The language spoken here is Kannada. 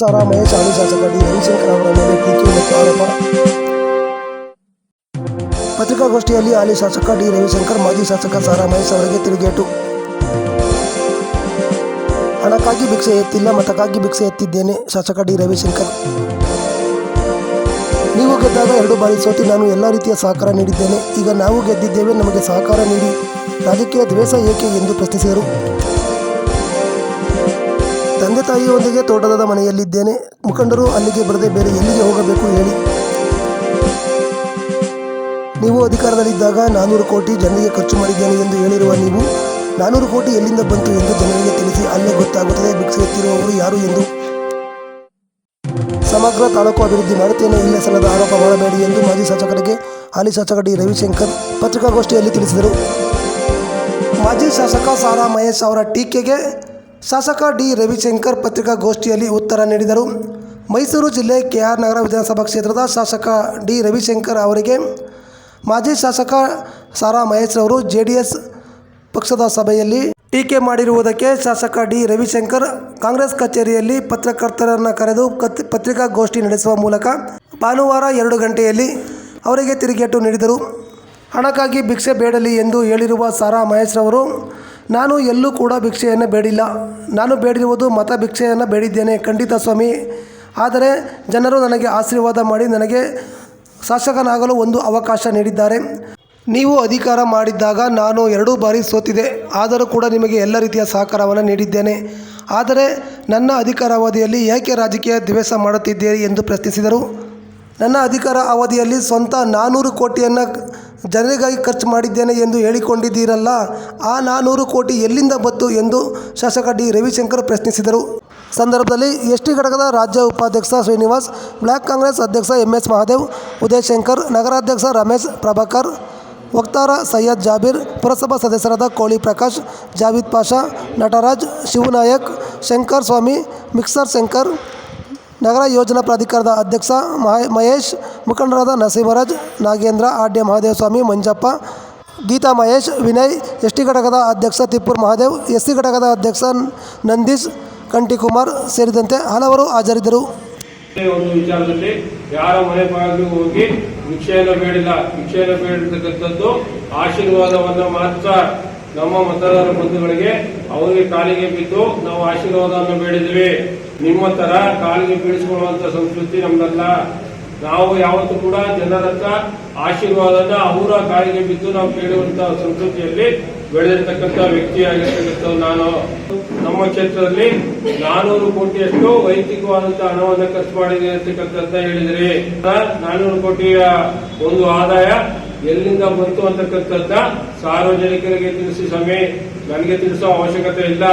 ಸಾರಾ ಮಹೇಶ್ ಹಾಲಿ ಶಾಸಕ ಡಿ ರವಿಶಂಕರ್ ಅವರ ಮೇಲೆ ಟೀಕೆ ಮತ್ತು ಪತ್ರಿಕಾಗೋಷ್ಠಿಯಲ್ಲಿ ಹಾಲಿ ಶಾಸಕ ಡಿ ರವಿಶಂಕರ್, ಮಾಜಿ ಶಾಸಕ ಸಾರಾ ಮಹೇಶ್ ಅವರಿಗೆ ತಿರುಗೇಟು. ಹಣಕ್ಕಾಗಿ ಭಿಕ್ಷೆ ಎತ್ತಿಲ್ಲ, ಮತಕ್ಕಾಗಿ ಭಿಕ್ಷೆ ಎತ್ತಿದ್ದೇನೆ ಶಾಸಕ ಡಿ ರವಿಶಂಕರ್. ನೀವು ಗೆದ್ದಾಗ ಎರಡು ಬಾರಿ ಸೋತಿ ನಾನು ಎಲ್ಲ ರೀತಿಯ ಸಹಕಾರ ನೀಡಿದ್ದೇನೆ. ಈಗ ನಾವು ಗೆದ್ದಿದ್ದೇವೆ, ನಮಗೆ ಸಹಕಾರ ನೀಡಿ. ರಾಜಕೀಯ ದ್ವೇಷ ಏಕೆ ಎಂದು ಪ್ರಶ್ನಿಸಿದರು. ತಂದೆ ತಾಯಿಯೊಂದಿಗೆ ತೋಟದ ಮನೆಯಲ್ಲಿದ್ದೇನೆ. ಮುಖಂಡರು ಅಲ್ಲಿಗೆ ಬರದೆ ಬೇರೆ ಎಲ್ಲಿಗೆ ಹೋಗಬೇಕು ಹೇಳಿ. ನೀವು ಅಧಿಕಾರದಲ್ಲಿದ್ದಾಗ ನಾನ್ನೂರು ಕೋಟಿ ಜನರಿಗೆ ಖರ್ಚು ಮಾಡಿದ್ದೇನೆ ಎಂದು ಹೇಳಿರುವ ನೀವು, ನಾನೂರು ಕೋಟಿ ಎಲ್ಲಿಂದ ಬಂತು ಎಂದು ಜನರಿಗೆ ತಿಳಿಸಿ ಅಲ್ಲೇ ಗೊತ್ತಾಗುತ್ತದೆ. ಬಿಕ್ಸುತ್ತಿರುವವರು ಯಾರು ಎಂದು. ಸಮಗ್ರ ತಾಲೂಕು ಅಭಿವೃದ್ಧಿ ಮಾಡುತ್ತೇನೆ. ಇಲ್ಲೇ ಸಲ್ಲದ ಆರೋಪ ಮಾಡಬೇಡಿ ಎಂದು ಮಾಜಿ ಶಾಸಕರಿಗೆ ಹಾಲಿ ಶಾಸಕ ಡಿ. ರವಿಶಂಕರ್ ಪತ್ರಿಕಾಗೋಷ್ಠಿಯಲ್ಲಿ ತಿಳಿಸಿದರು. ಮಾಜಿ ಶಾಸಕ ಸಾರಾ ಮಹೇಶ್ ಅವರ ಟೀಕೆಗೆ ಶಾಸಕ ಡಿ ರವಿಶಂಕರ್ ಪತ್ರಿಕಾಗೋಷ್ಠಿಯಲ್ಲಿ ಉತ್ತರ ನೀಡಿದರು. ಮೈಸೂರು ಜಿಲ್ಲೆ ಕೆ ಆರ್ ನಗರ ವಿಧಾನಸಭಾ ಕ್ಷೇತ್ರದ ಶಾಸಕ ಡಿ ರವಿಶಂಕರ್ ಅವರಿಗೆ ಮಾಜಿ ಶಾಸಕ ಸಾರಾ ಮಹೇಶ್ ಅವರು ಜೆ ಡಿ ಪಕ್ಷದ ಸಭೆಯಲ್ಲಿ ಟೀಕೆ ಮಾಡಿರುವುದಕ್ಕೆ ಶಾಸಕ ಡಿ ರವಿಶಂಕರ್ ಕಾಂಗ್ರೆಸ್ ಕಚೇರಿಯಲ್ಲಿ ಪತ್ರಕರ್ತರನ್ನು ಕರೆದು ಕತ್, ಪತ್ರಿಕಾಗೋಷ್ಠಿ ನಡೆಸುವ ಮೂಲಕ ಭಾನುವಾರ ಎರಡು ಗಂಟೆಯಲ್ಲಿ ಅವರಿಗೆ ತಿರುಗೇಟು ನೀಡಿದರು. ಹಣಕ್ಕಾಗಿ ಭಿಕ್ಷೆ ಬೇಡಲಿ ಎಂದು ಹೇಳಿರುವ ಸಾರಾ ಮಹೇಶ್ರವರು ನಾನು ಎಲ್ಲೂ ಕೂಡ ಭಿಕ್ಷೆಯನ್ನು ಬೇಡಿಲ್ಲ. ನಾನು ಬೇಡಿರುವುದು ಮತ ಭಿಕ್ಷೆಯನ್ನು ಬೇಡಿದ್ದೇನೆ, ಖಂಡಿತ ಸ್ವಾಮಿ. ಆದರೆ ಜನರು ನನಗೆ ಆಶೀರ್ವಾದ ಮಾಡಿ ನನಗೆ ಶಾಸಕನಾಗಲು ಒಂದು ಅವಕಾಶ ನೀಡಿದ್ದಾರೆ. ನೀವು ಅಧಿಕಾರ ಮಾಡಿದ್ದಾಗ ನಾನು ಎರಡೂ ಬಾರಿ ಸೋತಿದೆ ಆದರೂ ಕೂಡ ನಿಮಗೆ ಎಲ್ಲ ರೀತಿಯ ಸಹಕಾರವನ್ನು ನೀಡಿದ್ದೇನೆ. ಆದರೆ ನನ್ನ ಅಧಿಕಾರಾವಧಿಯಲ್ಲಿ ಏಕೆ ರಾಜಕೀಯ ದ್ವೇಷ ಮಾಡುತ್ತಿದ್ದೀರಿ ಎಂದು ಪ್ರಶ್ನಿಸಿದರು. ನನ್ನ ಅಧಿಕಾರ ಅವಧಿಯಲ್ಲಿ ಸ್ವಂತ ನಾನ್ನೂರು ಕೋಟಿಯನ್ನು ಜನರಿಗಾಗಿ ಖರ್ಚು ಮಾಡಿದ್ದೇನೆ ಎಂದು ಹೇಳಿಕೊಂಡಿದ್ದೀರಲ್ಲ, ಆ ನಾನ್ನೂರು ಕೋಟಿ ಎಲ್ಲಿಂದ ಬಂತು ಎಂದು ಶಾಸಕ ಡಿ. ರವಿಶಂಕರ್ ಪ್ರಶ್ನಿಸಿದರು. ಸಂದರ್ಭದಲ್ಲಿ ಎಸ್ ಟಿ ಘಟಕದ ರಾಜ್ಯ ಉಪಾಧ್ಯಕ್ಷ ಶ್ರೀನಿವಾಸ್, ಬ್ಲಾಕ್ ಕಾಂಗ್ರೆಸ್ ಅಧ್ಯಕ್ಷ ಎಂ. ಎಸ್. ಮಹಾದೇವ್ ಉದಯ್ ಶಂಕರ್ ನಗರಾಧ್ಯಕ್ಷ ರಮೇಶ್ ಪ್ರಭಾಕರ್, ವಕ್ತಾರ ಸೈಯದ್ ಜಾಬೀರ್, ಪುರಸಭಾ ಸದಸ್ಯರಾದ ಕೋಳಿ ಪ್ರಕಾಶ್, ಜಾವಿದ್ ಪಾಷಾ, ನಟರಾಜ್, ಶಿವನಾಯಕ್, ಶಂಕರ್ ಸ್ವಾಮಿ, ಮಿಕ್ಸರ್ ಶಂಕರ್, ನಗರ ಯೋಜನಾ ಪ್ರಾಧಿಕಾರದ ಅಧ್ಯಕ್ಷ ಮಹ- ಮಹೇಶ್ ಮುಖಂಡರಾದ ನರಸಿಂಹರಾಜ್, ನಾಗೇಂದ್ರ ಆಡ್ಯ ಮಹಾದೇವಸ್ವಾಮಿ, ಮಂಜಪ್ಪ, ಗೀತಾ ಮಹೇಶ್, ವಿನಯ್ ಎಸ್ ಟಿ ಘಟಕದ ಅಧ್ಯಕ್ಷ ತಿಪ್ಪೂರ್ ಮಹಾದೇವ್ ಎಸ್ ಸಿ ಘಟಕದ ಅಧ್ಯಕ್ಷ ನಂದೀಶ್, ಕಂಟಿಕುಮಾರ್ ಸೇರಿದಂತೆ ಹಲವರು ಹಾಜರಿದ್ದರು. ಒಂದು ವಿಚಾರದಲ್ಲಿ ಯಾರ ಮನೆ ಹೋಗಿ ಭಿಕ್ಷೆಯನ್ನು ಬೇಡಿಲ್ಲ ಭಿಕ್ಷೆಯನ್ನು ಬೇಡಿರ್ತಕ್ಕಂಥದ್ದು ಆಶೀರ್ವಾದವನ್ನು ಮಾತ್ರ ನಮ್ಮ ಮತದಾರರ ಬಂಧುಗಳಿಗೆ ಅವರಿಗೆ ಕಾಲಿಗೆ ಬಿದ್ದು ನಾವು ಆಶೀರ್ವಾದವನ್ನು ಬೇಡಿದ್ವಿ ನಿಮ್ಮ ತರ ಕಾಲಿಗೆ ಬೀಳಿಸಿಕೊಳ್ಳುವಂತ ಸಂಸ್ಕೃತಿ ನಮ್ದಲ್ಲ. ನಾವು ಯಾವತ್ತೂ ಕೂಡ ಜನರ ಹತ್ರ ಆಶೀರ್ವಾದನ ಅವರ ಕಾಲಿಗೆ ಬಿದ್ದು ನಾವು ಕೇಳುವಂತಹ ಸಂಸ್ಕೃತಿಯಲ್ಲಿ ಬೆಳೆದಿರ್ತಕ್ಕಂಥ ವ್ಯಕ್ತಿಯಾಗಿರ್ತಕ್ಕಂಥ ನಾನು. ನಮ್ಮ ಕ್ಷೇತ್ರದಲ್ಲಿ ನಾನೂರು ಕೋಟಿಯಷ್ಟು ವೈಯಕ್ತಿಕವಾದಂತಹ ಹಣವನ್ನು ಖರ್ಚು ಮಾಡಿದೆ ಅಂತಕ್ಕಂಥದ್ದ ಹೇಳಿದ್ರಿ, ನಾನೂರು ಕೋಟಿಯ ಒಂದು ಆದಾಯ ಎಲ್ಲಿಂದ ಬಂತು ಅಂತಕ್ಕಂಥದ್ದ ಸಾರ್ವಜನಿಕರಿಗೆ ತಿಳಿಸಿ ಸಮಯ ನನಗೆ ತಿಳಿಸೋ ಅವಶ್ಯಕತೆ ಇಲ್ಲ.